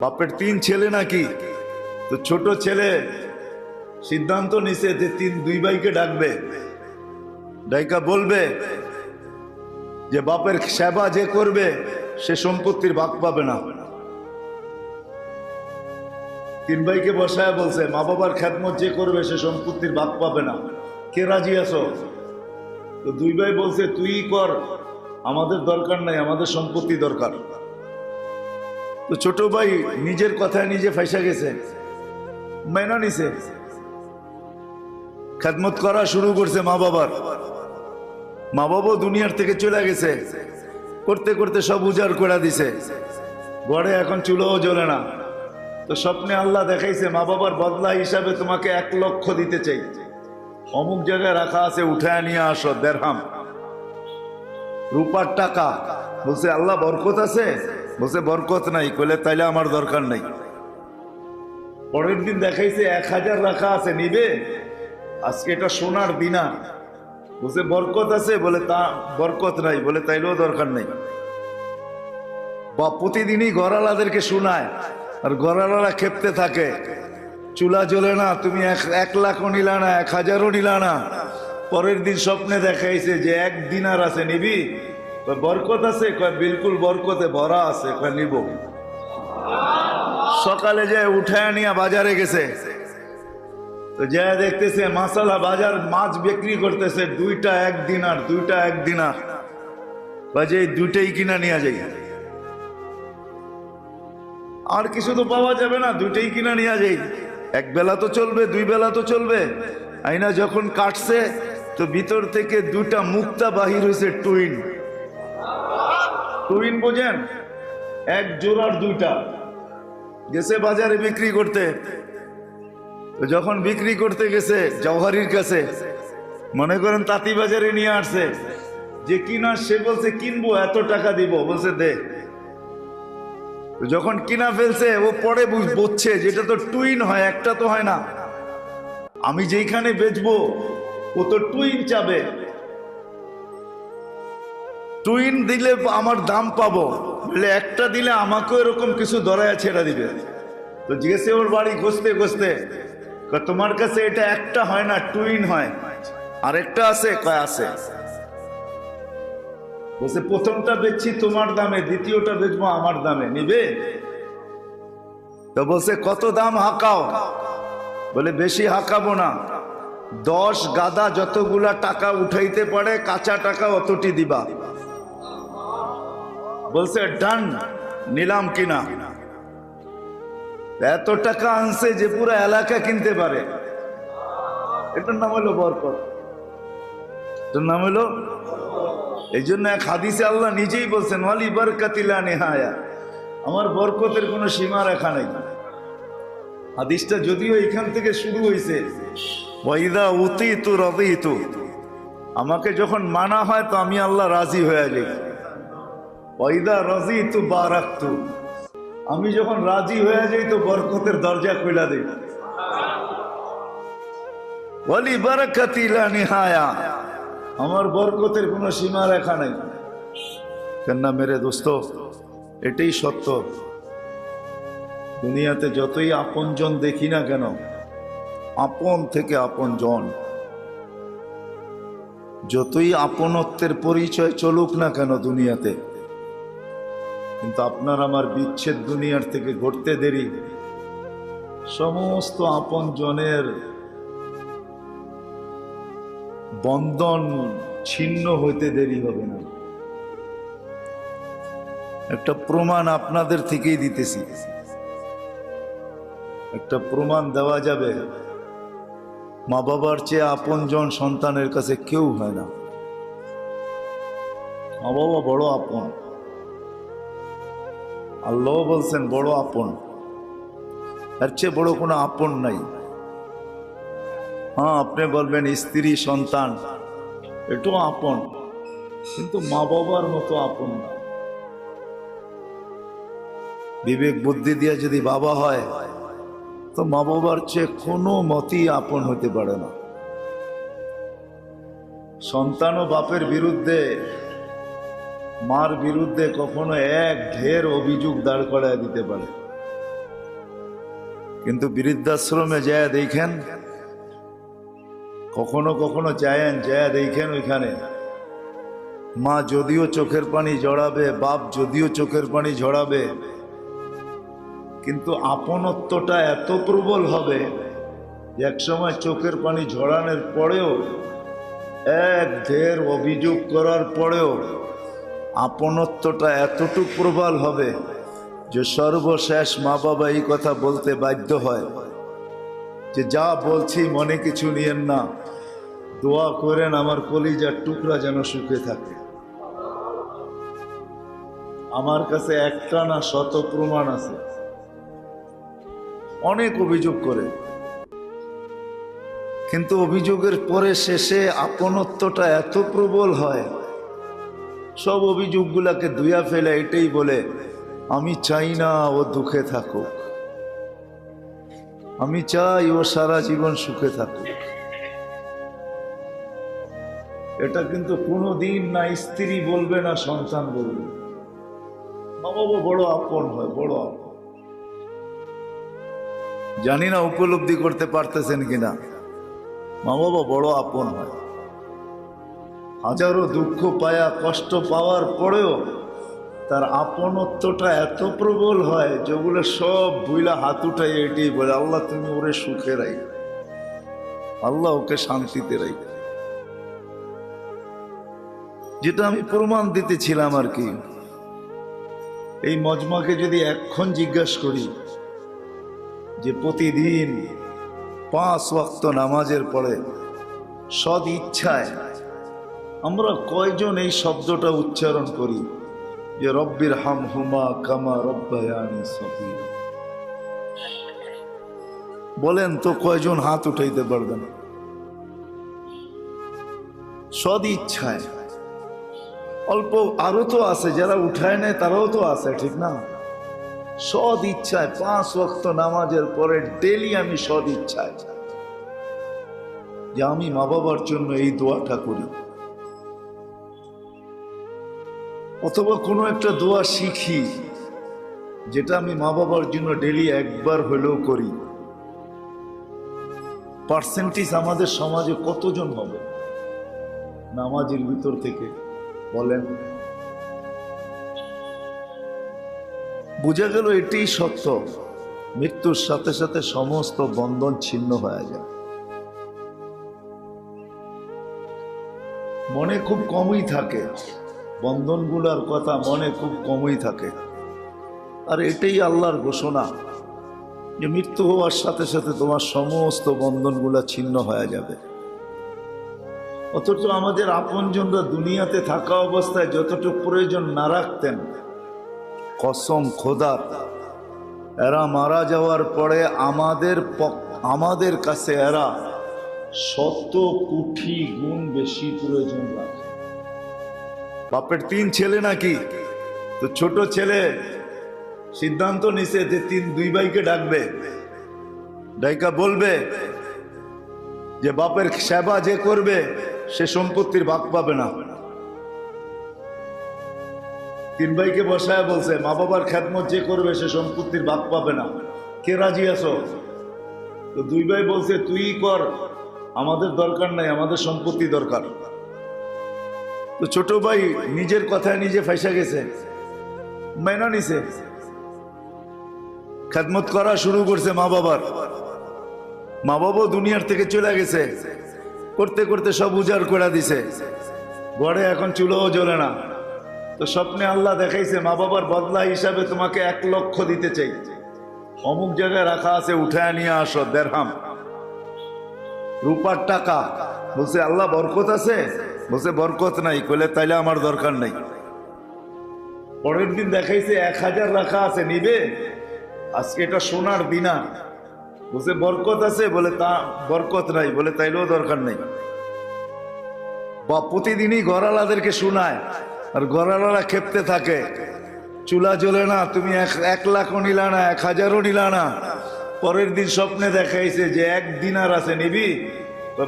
বাপের তিন ছেলে নাকি? তো ছোট ছেলে সিদ্ধান্ত নিছে যে তিন দুই ভাইকে ডাকবে। ডাইকা বলবে যে বাপের সেবা যে করবে, সে সম্পত্তির ভাগ পাবে না। তিন ভাইকে বসায় বলছে, মা বাবার খ্যাতমত যে করবে, সে সম্পত্তির ভাগ পাবে না। কে রাজি আছো? তো দুই ভাই বলছে, তুই কর, আমাদের দরকার নাই, আমাদের সম্পত্তি দরকার। তো ছোট ভাই নিজের কথায় নিজে ফাইসা গেছে। মেনা নিছে। খেদমত করা শুরু করছে মা বাবার। মা বাবা দুনিয়ার থেকে চলে গেছে। করতে করতে সব উজাড় করে দিছে। ঘরে এখন চুলোও জ্বলে না। তো স্বপ্নে আল্লাহ দেখাইছে, মা বাবার বদলা হিসাবে তোমাকে এক লক্ষ দিতে চাই। অমুক জায়গায় রাখা আছে, উঠায় নিয়ে আসো, দেড়হাম। রূপার টাকা। বলছে, আল্লাহ বরকত আছে? বলছে, বরকত নাই। কইলে, তাইলে আমার দরকার নাই। পরের দিন দেখাইছে, এক হাজার রাখা আছে, নিবে? আজকে এটা সোনার দিনা। বলছে, বরকত আছে? বলে, তা, বরকত নাই। বলে, তাইলেও দরকার নাই। বা প্রতিদিনই গড়ালাদেরকে শোনায়, আর গড়ালারা খেপতে থাকে। চুলা জ্বলে না, তুমি এক এক লাখও নিলা না, এক হাজারও নিলা না। পরের দিন স্বপ্নে দেখাইছে যে, এক দিনার আছে, নিবি? বরকত আছে? কয়, বিলকুল বরকতে ভরা আছে, কয়, নিব। সকালে যে উঠায় নিয়ে বাজারে গেছে, তো যা দেখতেছে মাসালা বাজার মাছ বিক্রি করতেছে, দুইটা এক দিনার দুইটা এক দিনার এই দুইটাই কিনা নিয়ে যাই। আর কিছু তো পাওয়া যাবে না, দুইটাই কিনা নিয়ে যাই। এক বেলা তো চলবে, দুই বেলা তো চলবে। আইনা যখন কাটছে, তো ভিতর থেকে দুটা মুক্তা বাহির হয়েছে টুইন। টুইন বোঝেন? এক জোড়ার দুইটা। গেছে বাজারে বিক্রি করতে। যখন বিক্রি করতে গেছে, জওহারির কাছে, মনে করেন তাঁতি বাজারে নিয়ে আসছে। যে কিনা, সে বলছে, কিনবো, এত টাকা দিব। বলছে, দে। যখন কিনা ফেলছে, ও পরে বুঝ- বুঝছে যেটা তো টুইন হয়, একটা তো হয় না। আমি যেইখানে বেচবো, ও তো টুইন চাবে। টুইন দিলে আমার দাম পাবো। বলে একটা দিলে আমাকেও এরকম কিছু দরায় ছেড়ে দিবে। তো জিজ্ঞেসে ওর বাড়ি খুঁজতে কয়, তোমার কাছে এটা একটা হয় না টুইন হয়। আর একটা আছে কয় আছে? বলছে প্রথমটা বেচছি তোমার দামে দ্বিতীয়টা বেচবো আমার দামে নিবে? তো বলছে কত দাম হাঁকাও? বলে বেশি হাঁকাবো না। দশ গাদা যতগুলা টাকা উঠাইতে পারে কাঁচা টাকা অতটি দিবা। বলছে, ডান, নিলাম কিনা? এত টাকা আনছে যে পুরো এলাকা কিনতে পারে। এটার নাম হলো বরকত। এটার নাম হলো এই জন্য এক হাদিসে আল্লাহ নিজেই বলছেন, ওয়ালি বরকাতিলা নেহায়া। আমার বরকতের কোনো সীমা রেখা নেই। হাদিসটা যদিও এখান থেকে শুরু হয়েছে ওয়াইদা উতি তু রবি তু আমাকে যখন মানা হয় তো আমি আল্লাহ রাজি হয়ে যাই ওয়াইদা রাজি তু বারাক্তু আমি যখন রাজি হয়ে যাই তো বরকতের দরজা খুলা দিই। ওয়ালি বারাকাতিলা নিহায়া। আমার বরকতের কোনো সীমা রেখা নাই। কেননা মেরে দোস্ত, এটাই সত্য। দুনিয়াতে যতই আপনজন দেখি না কেন, আপন থেকে আপন জন যতই আপনত্বের পরিচয় চলুক না কেন দুনিয়াতে কিন্তু আপনার আমার বিচ্ছেদ দুনিয়ার থেকে ঘটতে দেরি। সমস্ত আপন জনের বন্ধন ছিন্ন হইতে দেরি হবে না। একটা প্রমাণ আপনাদের থেকেই দিতেছি। একটা প্রমাণ দেওয়া যাবে। মা বাবার চেয়ে আপনজন সন্তানের কাছে কেউ হয় না। মা বাবা বড় আপন। আল্লাহ বলছেন, বড় আপন। এর চেয়ে বড় কোনো আপন নাই। হ্যাঁ আপনি বলবেন, স্ত্রী, সন্তান, এটাও আপন, কিন্তু মা বাবার মতো আপন না। বিবেক বুদ্ধি দিয়ে যদি বাবা হয়, তো মা বাবার চেয়ে কোনো মতই আপন হতে পারে না। সন্তান ও বাপের বিরুদ্ধে মার বিরুদ্ধে কখনো এক ঢের অভিযোগ দাঁড় করায় দিতে পারে। কিন্তু বৃদ্ধাশ্রমে যায় দেখেন, কখনো কখনো যায়েন যায় দেখেন ওইখানে, মা যদিও চোখের পানি জড়াবে, বাপ যদিও চোখের পানি ঝড়াবে কিন্তু আপনত্বটা এত প্রবল হবে যে একসময় চোখের পানি ঝরানোর পরেও, এক ঢের অভিযোগ করার পরেও আপনত্বটা এতটুক প্রবল হবে যে সর্বশেষ মা বাবা এই কথা বলতে বাধ্য হয়। যে যা বলছি মনে কিছু নিয়েন না। দোয়া করেন আমার কলিজার টুকরা যেন সুখে থাকে। আমার কাছে একটা না শত প্রমাণ আছে। অনেক অভিযোগ করে। কিন্তু অভিযোগের পরে শেষে আপনত্বটা এত প্রবল হয় সব অভিযোগগুলাকে ধুয়া ফেলে এটাই বলে, আমি চাই না ও দুঃখে থাকুক। আমি চাই ও সারা জীবন সুখে থাকুক। এটা কিন্তু কোনো দিন না স্ত্রী বলবে, না সন্তান বলবে। বাবা বড় আপন হয়, বড় আপন। জানি না উপলব্ধি করতে পারতেছেন কিনা। মা বাবা বড় আপন হয়। হাজারো দুঃখ পায়া, কষ্ট পাওয়ার পরেও তার আপনত্বটা এত প্রবল হয় যেগুলো সব ভুইলা হাত উঠাই এটি বলে, আল্লাহ, তুমি ওরে সুখে রাই আল্লাহ ওকে শান্তিতে রাই যেটা আমি প্রমাণ দিতেছিলাম আর কি, এই মজমাকে যদি এখন জিজ্ঞাসা করি যে প্রতিদিন পাঁচ ওয়াক্ত নামাজের পরে সদ ইচ্ছায় আমরা কয়জন এই শব্দটা উচ্চারণ করি? যে রব্বির হাম হুমা কামা রব্বায়ানি সফির। বলেন তো কয়জন হাত উঠাইতে পারবেন? সদ ইচ্ছায়। অল্প আরও তো আছে, যারা উঠায় নেয় তারাও তো আছে, ঠিক না? সদ ইচ্ছায়, পাঁচ ওয়াক্ত নামাজের পরে ডেলি আমি সদ ইচ্ছায়। যে আমি মা বাবার জন্য এই দোয়াটা করি। অথবা কোনো একটা দোয়া শিখি, যেটা আমি মা বাবার জন্য ডেলি একবার হলেও করি। পার্সেন্টেজ আমাদের সমাজে কতজন হবে? নামাজের ভিতর থেকে বলেন। বোঝা গেল এটাই সত্য। মৃত্যুর সাথে সাথে সমস্ত বন্ধন ছিন্ন হয়ে যায়। মনে খুব কমই থাকে। বন্ধনগুলোর কথা মনে খুব কমই থাকে। আর এটাই আল্লাহর ঘোষণা যে মৃত্যু হওয়ার সাথে সাথে তোমার সমস্ত বন্ধনগুলা ছিন্ন হয়ে যাবে। অথচ আমাদের আপনজনরা দুনিয়াতে থাকা অবস্থায় যতটুকু প্রয়োজন না রাখতেন, কসম খোদার এরা মারা যাওয়ার পরে আমাদের আমাদের কাছে এরা শত কোটি গুণ বেশি প্রয়োজন রাখে। বাপের তিন ছেলে নাকি? তো ছোট ছেলে সিদ্ধান্ত নিছে যে তিন, দুই ভাইকে ডাকবে। ডাইকা বলবে যে বাপের সেবা যে করবে, সে সম্পত্তির ভাগ পাবে না। তিন ভাইকে বসায় বলছে, মা বাবার খ্যাতমত যে করবে, সে সম্পত্তির ভাগ পাবে না। কে রাজি আছো? তো দুই ভাই বলছে, তুই কর, আমাদের দরকার নাই, আমাদের সম্পত্তি দরকার। তো ছোট ভাই নিজের কথায় নিজে ফাইসা গেছে মেনা নিছে। খেদমত করা শুরু করছে মা বাবার। মা বাবাও দুনিয়ার থেকে চলে গেছে, করতে করতে সব উজাড় করে দিছে। ঘরে এখন চুলোও জ্বলে না। তো স্বপ্নে আল্লাহ দেখাইছে, মা বাবার বদলা হিসাবে তোমাকে এক লক্ষ দিতে চাই। অমুক জায়গায় রাখা আছে, উঠায় নিয়ে আসো, দেড়হাম। রূপার টাকা। বলছে, আল্লাহ বরকত আছে? বলছে, বরকত নাই। কইলে তাইলে আমার দরকার নাই। পরের দিন দেখাইছে, এক হাজার রাখা আছে, নিবে? আজকে এটা সোনার দিনা বলছে, বরকত আছে? বলে, তা, বরকত নাই। বলে, তাইলেও দরকার নেই। বা প্রতিদিনই গড়ালাদেরকে শোনায়, আর গড়ালারা খেপতে থাকে। চুলা জ্বলে না, তুমি এক এক লাখও নিলা না, এক হাজারও নিলা না। পরের দিন স্বপ্নে দেখাইছে যে, এক দিনার আছে, নিবি?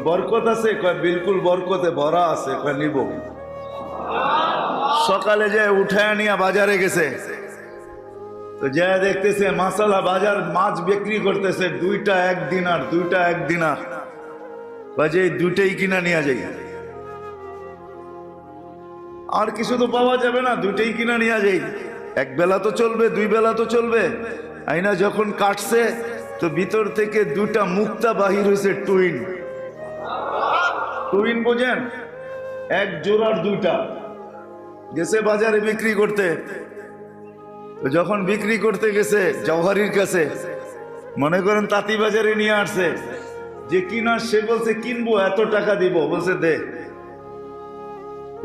বরকত আছে? কয়, বিলকুল বরকতে ভরা আছে, কয়, নিব। সকালে যে উঠায় নিয়ে বাজারে গেছে, তো যা দেখতেছে, মাসালা বাজার মাছ বিক্রি করতেছে, দুইটা এক দিনার দুইটা এক দিনার এই দুইটাই কিনা নিয়ে যাই। আর কিছু তো পাওয়া যাবে না, দুইটাই কিনা নিয়ে যাই। এক বেলা তো চলবে, দুই বেলা তো চলবে। আইনা যখন কাটছে, তো ভিতর থেকে দুটা মুক্তা বাহির হয়েছে টুইন। টুইন বোঝেন? এক জোড়ার দুইটা। গেছে বাজারে বিক্রি করতে। যখন বিক্রি করতে গেছে, জওহারির কাছে, মনে করেন তাঁতি বাজারে নিয়ে আসছে। যে কিনা, সে বলছে, কিনবো, এত টাকা দিব। বলছে, দে।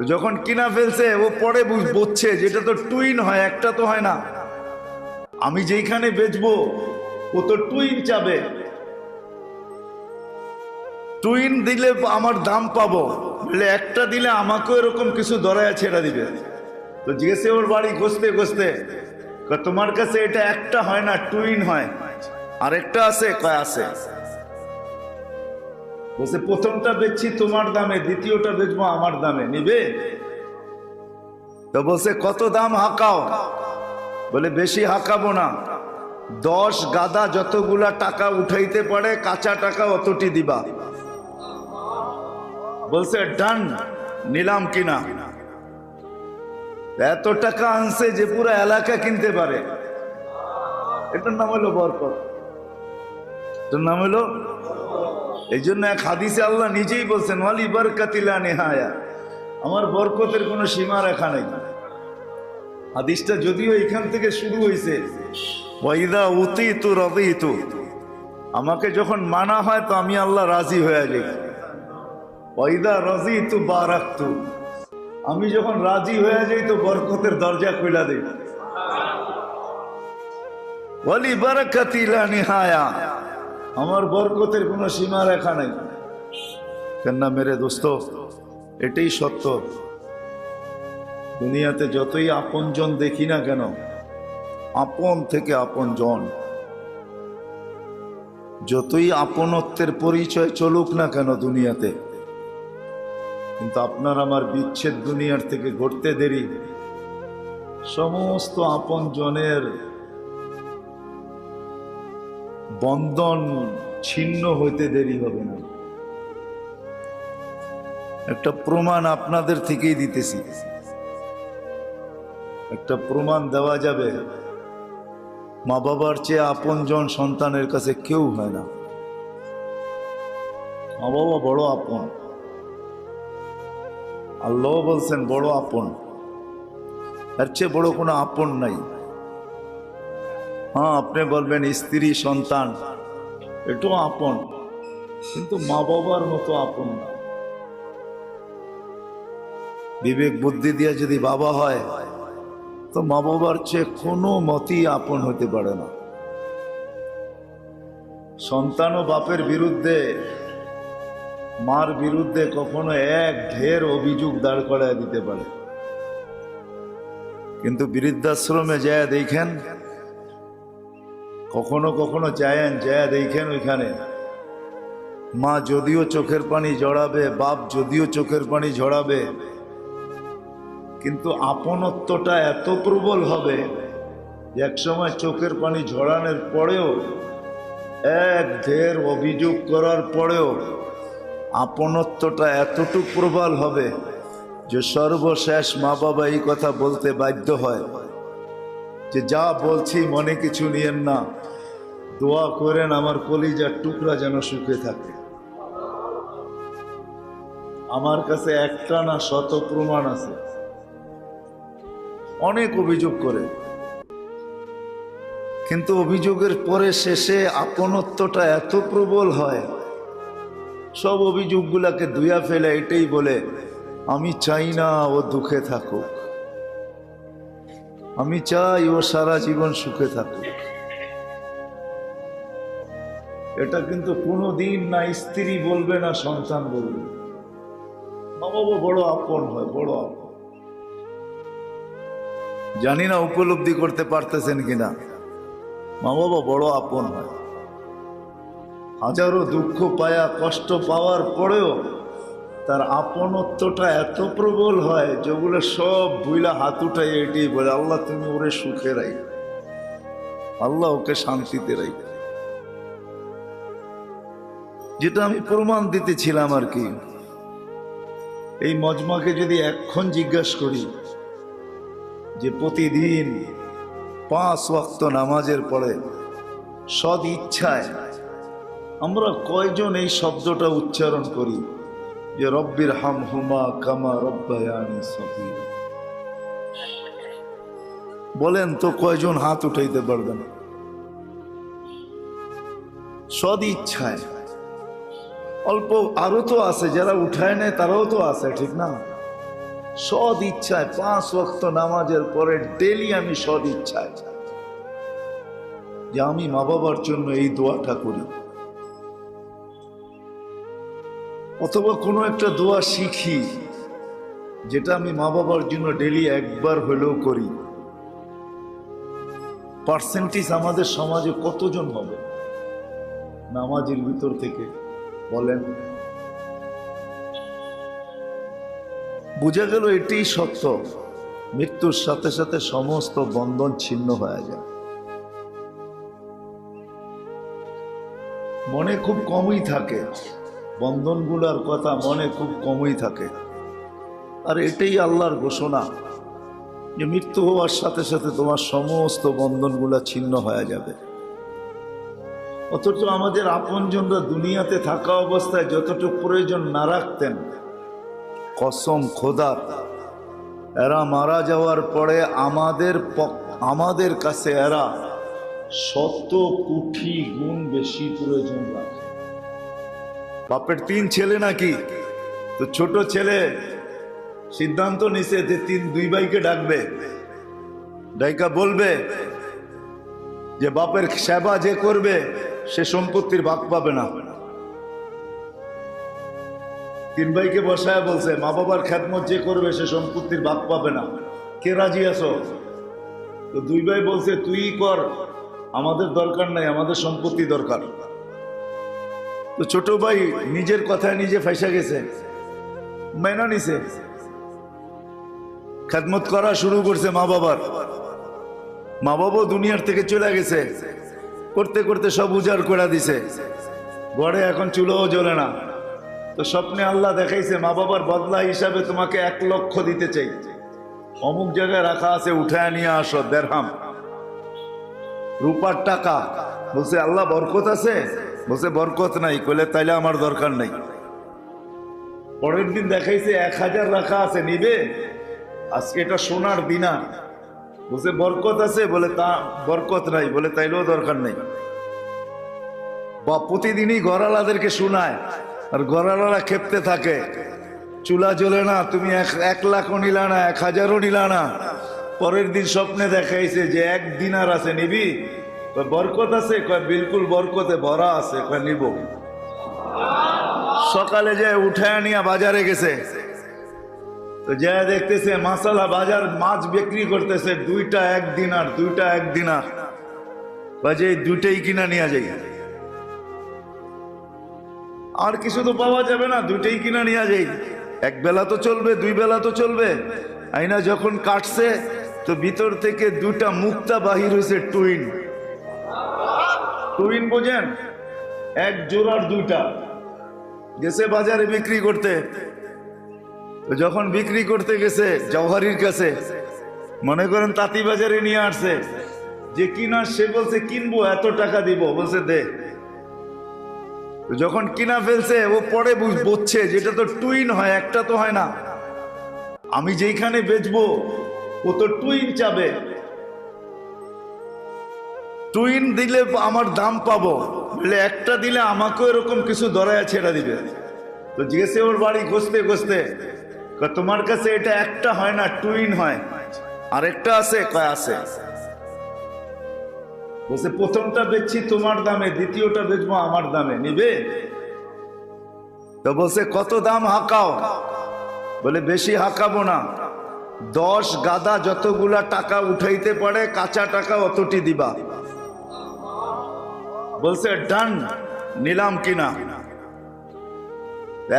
যখন কিনা ফেলছে, ও পরে বুঝ- বুঝছে যেটা তো টুইন হয়, একটা তো হয় না। আমি যেইখানে বেচবো, ও তো টুইন চাবে। টুইন দিলে আমার দাম পাবো। বলে একটা দিলে আমাকেও এরকম কিছু দরায়া ছেড়া দিবে। তো জিজ্ঞেসে ওর বাড়ি ঘষতে ঘষতে? তোমার কাছে এটা একটা হয় না টুইন হয়। আর একটা আছে, কয় আছে? বলছে, প্রথমটা বেচছি তোমার দামে, দ্বিতীয়টা বেচবো আমার দামে, নিবে? তো বলছে, কত দাম হাঁকাও? বলে, বেশি হাঁকাবো না। দশ গাদা যতগুলা টাকা উঠাইতে পারে, কাঁচা টাকা অতটি দিবা। বলছে, ডান, নিলাম কিনা? এত টাকা আনছে যে পুরো এলাকা কিনতে পারে। এটার নাম হলো বরকত। এটার নাম হলো এই জন্য এক হাদিসে আল্লাহ নিজেই বলছেন, ওয়ালি বরকাতিলা নেহায়া। আমার বরকতের কোনো সীমা রেখা নেই। হাদিসটা যদিও এখান থেকে শুরু হয়েছে ওয়াইদা উতি তু তু আমাকে যখন মানা হয় তো আমি আল্লাহ রাজি হয়ে যাই। ওয়াইদা রাজি তু বারাক্তু। আমি যখন রাজি হয়ে যাই তো বরকতের দরজা খুলা দিই। ওয়ালি বারাকাতিলা নিহায়া। আমার বরকতের কোনো সীমা রেখা নাই। কেননা মেরে দোস্ত, এটাই সত্য। দুনিয়াতে যতই আপনজন দেখি না কেন, আপন থেকে আপন জন যতই আপনত্বের পরিচয় চলুক না কেন দুনিয়াতে কিন্তু আপনার আমার বিচ্ছেদ দুনিয়ার থেকে ঘটতে দেরি। সমস্ত আপন জনের বন্ধন ছিন্ন হইতে দেরি হবে না। একটা প্রমাণ আপনাদের থেকেই দিতেছি। একটা প্রমাণ দেওয়া যাবে। মা বাবার চেয়ে আপনজন সন্তানের কাছে কেউ হয় না। মা বাবা বড় আপন। আল্লাহ বলছেন, বড় আপন। এর চেয়ে বড় কোনো আপন নাই। হ্যাঁ আপনি বলবেন, স্ত্রী, সন্তান, এটাও আপন, কিন্তু মা বাবার মতো আপন না। বিবেক বুদ্ধি দিয়ে যদি বাবা হয়, তো মা বাবার চেয়ে কোনো মতই আপন হতে পারে না। সন্তান ও বাপের বিরুদ্ধে মার বিরুদ্ধে কখনো এক ঢের অভিযোগ দাঁড় করায় দিতে পারে। কিন্তু বৃদ্ধাশ্রমে যায় দেখেন, কখনো কখনো চায়েন যায় দেখেন ওইখানে, মা যদিও চোখের পানি জড়াবে, বাপ যদিও চোখের পানি ঝড়াবে, কিন্তু আপনত্বটা এত প্রবল হবে যে একসময় চোখের পানি ঝরানোর পরেও, এক ঢের অভিযোগ করার পরেও আপনত্বটা এতটুক প্রবল হবে যে সর্বশেষ মা বাবা এই কথা বলতে বাধ্য হয়। যে যা বলছি মনে কিছু নিয়েন না। দোয়া করেন আমার কলিজার টুকরা যেন সুখে থাকে। আমার কাছে একটা না শত প্রমাণ আছে। অনেক অভিযোগ করে। কিন্তু অভিযোগের পরে শেষে আপনত্বটা এত প্রবল হয় সব অভিযোগগুলাকে ধুয়া ফেলে এটাই বলে, আমি চাই না ও দুঃখে থাকুক। আমি চাই ও সারা জীবন সুখে থাকুক। এটা কিন্তু কোনো দিন না স্ত্রী বলবে, না সন্তান বলবে। বাবা বড় আপন হয়, বড় আপন। জানি না উপলব্ধি করতে পারতেছেন কিনা। মা বাবা বড় আপন হয়। হাজারো দুঃখ পায়া, কষ্ট পাওয়ার পরেও তার আপনত্বটা এত প্রবল হয় যেগুলো সব বুইলা হাত উঠাই এটি বলে, আল্লাহ, তুমি ওরে সুখে রাই আল্লাহ ওকে শান্তিতে রাই যেটা আমি প্রমাণ দিতেছিলাম আর কি, এই মজমাকে যদি এখন জিজ্ঞাসা করি যে প্রতিদিন পাঁচ ওয়াক্ত নামাজের পরে সদ ইচ্ছায় আমরা কয়জন এই শব্দটা উচ্চারণ করি? যে রব্বির হাম হুমা কামা রব্বায়ানি সফির বলেন তো কয়জন হাত উঠাইতে পারবেন? সদ ইচ্ছায়। অল্প আরও তো আছে, যারা উঠায় নেয় তারাও তো আছে, ঠিক না? সদ ইচ্ছায়, পাঁচ ওয়াক্ত নামাজের পরে ডেলি আমি সদ ইচ্ছায় যে আমি মা বাবার জন্য এই দোয়াটা করি। অথবা কোনো একটা দোয়া শিখি, যেটা আমি মা বাবার জন্য ডেলি একবার হলেও করি। পার্সেন্টেজ আমাদের সমাজে কতজন হবে? নামাজের ভিতর থেকে বলেন। বোঝা গেল এটাই সত্য। মৃত্যুর সাথে সাথে সমস্ত বন্ধন ছিন্ন হয়ে যায়। মনে খুব কমই থাকে। বন্ধনগুলোর কথা মনে খুব কমই থাকে। আর এটাই আল্লাহর ঘোষণা যে মৃত্যু হওয়ার সাথে সাথে তোমার সমস্ত বন্ধনগুলা ছিন্ন হয়ে যাবে। অথচ আমাদের আপনজনরা দুনিয়াতে থাকা অবস্থায় যতটুকু প্রয়োজন না রাখতেন, কসম খোদা, এরা মারা যাওয়ার পরে আমাদের আমাদের কাছে এরা শত কোটি গুণ বেশি প্রয়োজন রাখে। বাপের তিন ছেলে নাকি? তো ছোট ছেলে সিদ্ধান্ত নিছে যে তিন, দুই ভাইকে ডাকবে। ডাইকা বলবে যে বাপের সেবা যে করবে, সে সম্পত্তির ভাগ পাবে না। তিন ভাইকে বসায় বলছে, মা বাবার খ্যাতমত যে করবে, সে সম্পত্তির ভাগ পাবে না। কে রাজি আছো? তো দুই ভাই বলছে, তুই কর, আমাদের দরকার নাই, আমাদের সম্পত্তি দরকার। তো ছোট ভাই নিজের কথায় নিজে ফাইসা গেছে মেনা নিছে। খেদমত করা শুরু করছে মা বাবার। মা বাবাও দুনিয়ার থেকে চলে গেছে, করতে করতে সব উজাড় করে দিছে। ঘরে এখন চুলোও জ্বলে না। তো স্বপ্নে আল্লাহ দেখাইছে, মা বাবার বদলা হিসাবে তোমাকে এক লক্ষ দিতে চাই। অমুক জায়গায় রাখা আছে, উঠায় নিয়ে আসো, দেড়হাম। রূপার টাকা। বলছে, আল্লাহ বরকত আছে? বলছে, বরকত নাই। কইলে, তাইলে আমার দরকার নাই। পরের দিন দেখাইছে, এক হাজার রাখা আছে, নিবে? আজকে এটা সোনার দিনা বলছে, বরকত আছে? বলে, তা, বরকত নাই। বলে, তাইলেও দরকার নেই। বা প্রতিদিনই গড়ালাদেরকে শোনায়, আর গড়ালারা খেপতে থাকে। চুলা জ্বলে না, তুমি এক এক লাখও নিলা না, এক হাজারও নিলা না। পরের দিন স্বপ্নে দেখাইছে যে, এক দিনার আছে, নিবি? বরকত আছে? কয় বিলকুল বরকতে ভরা আছে, কয় নিব। সকালে যে উঠায় নিয়ে বাজারে গেছে, তো যা দেখতেছে মাসালা বাজার মাছ বিক্রি করতেছে, দুইটা এক দিনার দুইটা এক দিনার বাজে দুইটাই কিনা নিয়ে যাই। আর কিছু তো পাওয়া যাবে না, দুইটাই কিনা নিয়ে যাই। এক বেলা তো চলবে, দুই বেলা তো চলবে। আইনা যখন কাটছে, তো ভিতর থেকে দুইটা মুক্তা বাহির হয়েছে টুইন। টুইন বোঝেন? এক জোড়ার দুইটা। গেছে বাজারে বিক্রি করতে। যখন বিক্রি করতে গেছে জওহারির কাছে, মনে করেন তাঁতি বাজারে নিয়ে আসছে। যে কিনা, সে বলছে, কিনবো, এত টাকা দিব। বলছে, দে। যখন কিনা ফেলছে, ও পরে বুঝ- বুঝছে যেটা তো টুইন হয়, একটা তো হয় না। আমি যেইখানে বেচবো, ও তো টুইন চাবে। টুইন দিলে আমার দাম পাবো। বলে একটা দিলে আমাকেও এরকম কিছু দরায়া ছেড়া দিবে। তো জিজ্ঞেসে ওর বাড়ি খুঁজতে কয়, তোমার কাছে এটা একটা হয় না টুইন হয়। আরেকটা আছে কয় আছে। বলছে প্রথমটা বেচছি তোমার দামে দ্বিতীয়টা বেচবো আমার দামে নিবে? তো বলছে কত দাম হাঁকাও? বলে বেশি হাঁকাবো না। দশ গাদা যতগুলা টাকা উঠাইতে পারে কাঁচা টাকা অতটি দিবা। বলছে, ডান, নিলাম কিনা?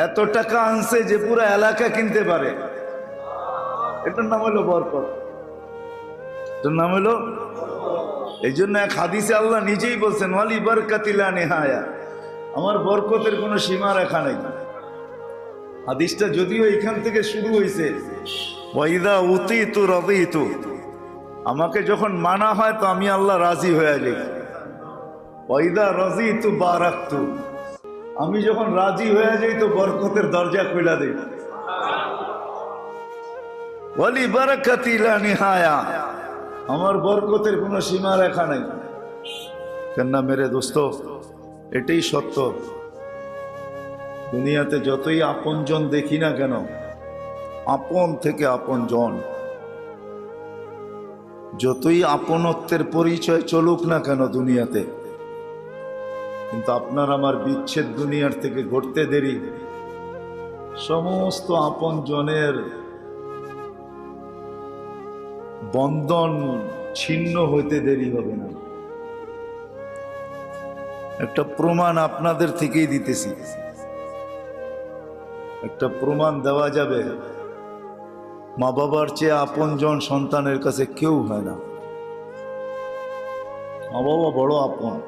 এত টাকা আনছে যে পুরো এলাকা কিনতে পারে। এটার নাম হলো বরকত। এটার নাম হলো এই জন্য এক হাদিসে আল্লাহ নিজেই বলছেন, ওয়ালি বারকাতিলা নেহায়া। আমার বরকতের কোনো সীমা রেখা নেই। হাদিসটা যদিও এখান থেকে শুরু হয়েছে ওয়াইদা উতি তু রবি তু আমাকে যখন মানা হয় তো আমি আল্লাহ রাজি হয়ে যাই। ওয়াইদা রাজি তু বারাক্তু। আমি যখন রাজি হয়ে যাই তো বরকতের দরজা খুলা দিই। ওয়ালি বারাকাতিলা নিহায়া। আমার বরকতের কোনো সীমা রেখা নাই। কেন না মেরে দোস্ত, এটাই সত্য। দুনিয়াতে যতই আপনজন দেখি না কেন, আপন থেকে আপন জন যতই আপনত্বের পরিচয় চলুক না কেন দুনিয়াতে কিন্তু আপনার আমার বিচ্ছেদ দুনিয়ার থেকে ঘটতে দেরি। সমস্ত আপন জনের বন্ধন ছিন্ন হইতে দেরি হবে না। একটা প্রমাণ আপনাদের থেকেই দিতেছি। একটা প্রমাণ দেওয়া যাবে। মা বাবার চেয়ে আপনজন সন্তানের কাছে কেউ হয় না। মা বাবা বড় আপন।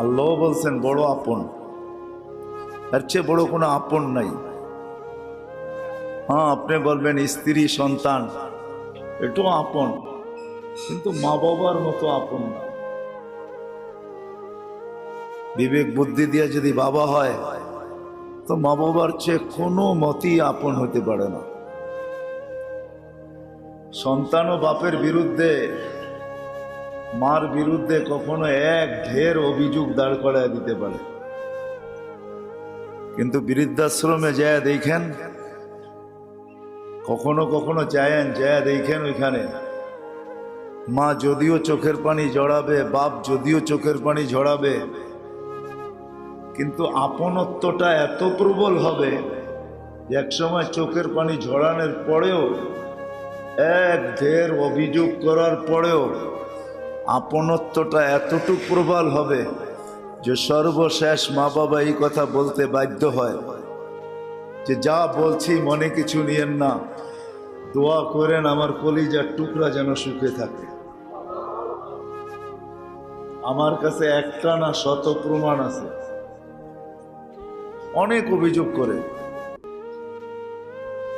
আল্লাহ বলছেন, বড় আপন। এর চেয়ে বড় কোনো আপন নাই। হ্যাঁ আপনি বলবেন, স্ত্রী, সন্তান, এটাও আপন, কিন্তু মা বাবার মতো আপন বিবেক বুদ্ধি দিয়ে যদি বাবা হয়, তো মা বাবার চেয়ে কোনো মতেই আপন হতে পারে না। সন্তান ও বাপের বিরুদ্ধে মার বিরুদ্ধে কখনো এক ঢের অভিযোগ দাঁড় করায় দিতে পারে। কিন্তু বৃদ্ধাশ্রমে যায় দেখেন, কখনো কখনো চায়েন যায় দেখেন ওইখানে, মা যদিও চোখের পানি জড়াবে, বাপ যদিও চোখের পানি ঝড়াবে, কিন্তু আপনত্বটা এত প্রবল হবে যে একসময় চোখের পানি ঝরানোর পরেও, এক ঢের অভিযোগ করার পরেও আপনত্বটা এতটুক প্রবল হবে যে সর্বশেষ মা বাবা এই কথা বলতে বাধ্য হয়। যে যা বলছি মনে কিছু নিয়েন না। দোয়া করেন আমার কলিজার টুকরা যেন সুখে থাকে। আমার কাছে একটা না শত প্রমাণ আছে। অনেক অভিযোগ করে।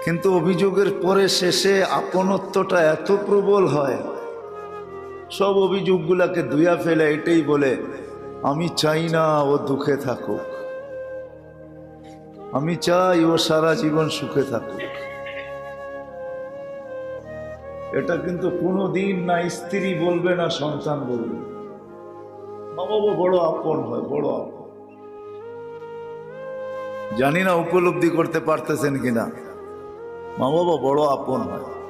কিন্তু অভিযোগের পরে শেষে আপনত্বটা এত প্রবল হয় সব অভিযোগগুলাকে ধুয়া ফেলে এটাই বলে, আমি চাই না ও দুঃখে থাকুক। আমি চাই ও সারা জীবন সুখে থাকুক। এটা কিন্তু কোনো দিন না স্ত্রী বলবে, না সন্তান বলবে। মা বাবা বড় আপন হয়, বড় আপন। জানি না উপলব্ধি করতে পারতেছেন কিনা। মা বাবা বড় আপন হয়।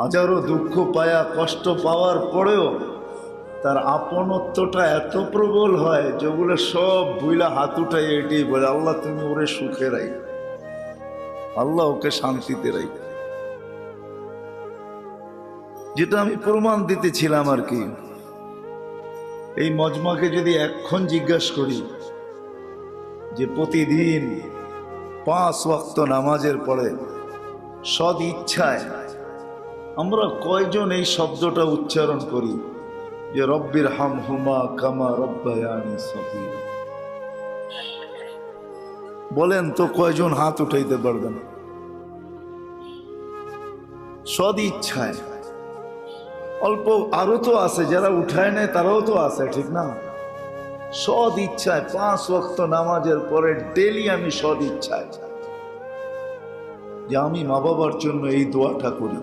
হাজারো দুঃখ পায়া, কষ্ট পাওয়ার পরেও তার আপনত্বটা এত প্রবল হয় যেগুলো সব বুইলা হাত উঠাই এটাই বলে, আল্লাহ, তুমি ওরে সুখে রাই আল্লাহ ওকে শান্তিতে রাই যেটা আমি প্রমাণ দিতেছিলাম আর কি, এই মজমাকে যদি এক্ষণ জিজ্ঞাসা করি যে প্রতিদিন পাঁচ ওয়াক্ত নামাজের পরে সদ ইচ্ছায় আমরা কয়জন এই শব্দটা উচ্চারণ করি? যে রব্বির হাম হুমা কামা রব্বায়ানি সফির বলেন তো কয়জন হাত উঠাইতে পারবেন সদ ইচ্ছায়। অল্প আরও তো আছে, যারা উঠায় নেয় তারাও তো আছে, ঠিক না? সদ ইচ্ছায়, পাঁচ ওয়াক্ত নামাজের পরে ডেলি আমি সদ ইচ্ছায় যে আমি মা বাবার জন্য এই দোয়াটা করি।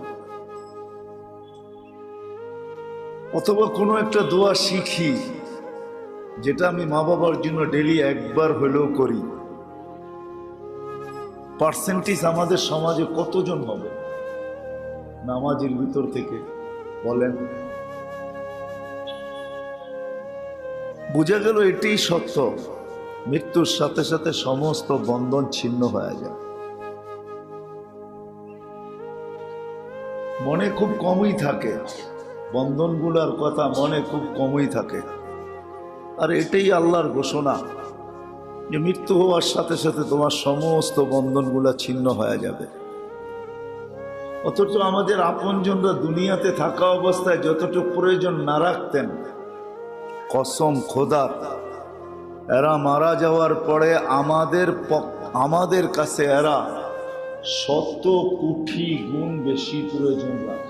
অথবা কোনো একটা দোয়া শিখি, যেটা আমি মা বাবার জন্য ডেলি একবার হলেও করি। পার্সেন্টেজ আমাদের সমাজে কতজন হবে? নামাজের ভিতর থেকে বলেন। বোঝা গেল এটাই সত্য। মৃত্যুর সাথে সাথে সমস্ত বন্ধন ছিন্ন হয়ে যায়। মনে খুব কমই থাকে। বন্ধনগুলোর কথা মনে খুব কমই থাকে। আর এটাই আল্লাহর ঘোষণা যে মৃত্যু হওয়ার সাথে সাথে তোমার সমস্ত বন্ধনগুলো ছিন্ন হয়ে যাবে। অথচ আমাদের আপনজনরা দুনিয়াতে থাকা অবস্থায় যতটুকু প্রয়োজন না রাখতেন, কসম খোদা, এরা মারা যাওয়ার পরে আমাদের আমাদের কাছে এরা শত কোটি গুণ বেশি প্রয়োজন রাখে।